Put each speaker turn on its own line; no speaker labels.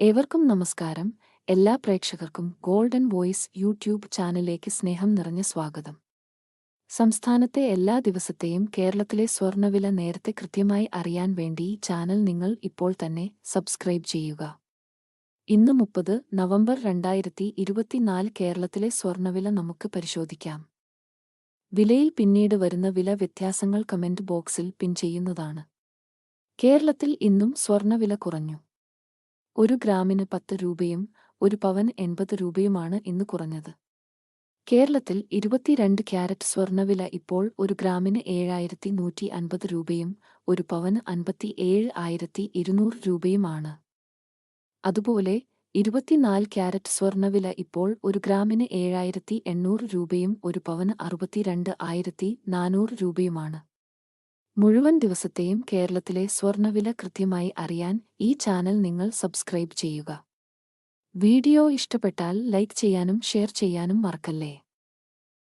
ഏവർക്കും നമസ്കാരം. എല്ലാ പ്രേക്ഷകർക്കും ഗോൾഡൻ വോയിസ് യൂട്യൂബ് ചാനലിലേക്ക് സ്നേഹം നിറഞ്ഞ സ്വാഗതം. സംസ്ഥാനത്തെ എല്ലാ ദിവസത്തെയും കേരളത്തിലെ സ്വർണവില നേരത്തെ കൃത്യമായി അറിയാൻ വേണ്ടി ഈ ചാനൽ നിങ്ങൾ ഇപ്പോൾ തന്നെ സബ്സ്ക്രൈബ് ചെയ്യുക. ഇന്ന് മുപ്പത് നവംബർ രണ്ടായിരത്തി ഇരുപത്തിനാല് കേരളത്തിലെ സ്വർണവില നമുക്ക് പരിശോധിക്കാം. വിലയിൽ പിന്നീട് വരുന്ന വില വ്യത്യാസങ്ങൾ കമന്റ് ബോക്സിൽ പിൻ ചെയ്യുന്നതാണ്. കേരളത്തിൽ ഇന്നും സ്വർണവില കുറഞ്ഞു. ഒരു ഗ്രാമിന് പത്ത് രൂപയും ഒരു പവൻ എൺപത് രൂപയുമാണ് ഇന്ന് കുറഞ്ഞത്. കേരളത്തിൽ ഇരുപത്തിരണ്ട് ക്യാരറ്റ് സ്വർണവില ഇപ്പോൾ ഒരു ഗ്രാമിന് ഏഴായിരത്തി നൂറ്റി അൻപത് രൂപയും ഒരു പവന് അൻപത്തി ഏഴ് ആയിരത്തി ഇരുന്നൂറ് രൂപയുമാണ്. അതുപോലെ ഇരുപത്തിനാല് ക്യാരറ്റ് സ്വർണവില ഇപ്പോൾ ഒരു ഗ്രാമിന് ഏഴായിരത്തി എണ്ണൂറ് രൂപയും ഒരു പവന് അറുപത്തിരണ്ട് ആയിരത്തി നാനൂറ് രൂപയുമാണ്. മുഴുവൻ ദിവസത്തെയും കേരളത്തിലെ സ്വർണവില കൃത്യമായി അറിയാൻ ഈ ചാനൽ നിങ്ങൾ സബ്സ്ക്രൈബ് ചെയ്യുക. വീഡിയോ ഇഷ്ടപ്പെട്ടാൽ ലൈക്ക് ചെയ്യാനും ഷെയർ ചെയ്യാനും മറക്കല്ലേ?